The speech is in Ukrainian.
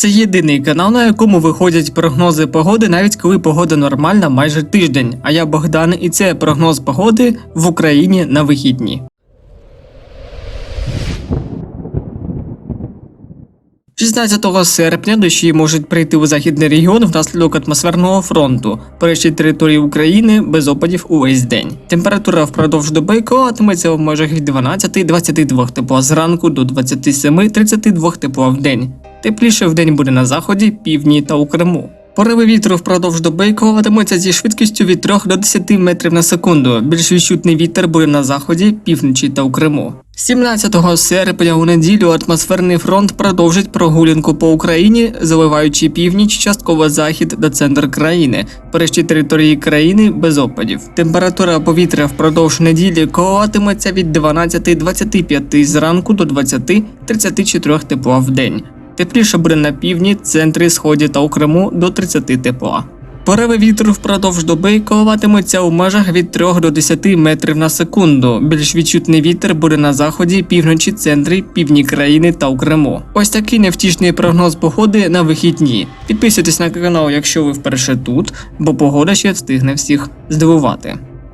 Це єдиний канал, на якому виходять прогнози погоди, навіть коли погода нормальна майже тиждень. А я Богдан, і це прогноз погоди в Україні на вихідні. 16 серпня дощі можуть прийти у західний регіон внаслідок атмосферного фронту. По території України без опадів увесь день. Температура впродовж доби коливатиметься в межах від 12-22 тепла зранку до 27-32 тепла в день. Тепліше в день буде на заході, півдні та у Криму. Пориви вітру впродовж доби коливатимуться зі швидкістю від 3 до 10 метрів на секунду. Більш відчутний вітер буде на заході, півночі та у Криму. 17 серпня у неділю атмосферний фронт продовжить прогулянку по Україні, заливаючи північ, частково захід та центр країни. Перешті території країни без опадів. Температура повітря впродовж неділі коливатиметься від 12-25 зранку до 20-34 тепла в день. Тепліше буде на півдні, центрі, сході та у Криму до 30 тепла. Пориви вітру впродовж доби коливатимуться у межах від 3 до 10 метрів на секунду. Більш відчутний вітер буде на заході, півночі, центрі, півдні країни та у Криму. Ось такий невтішний прогноз погоди на вихідні. Підписуйтесь на канал, якщо ви вперше тут, бо погода ще встигне всіх здивувати.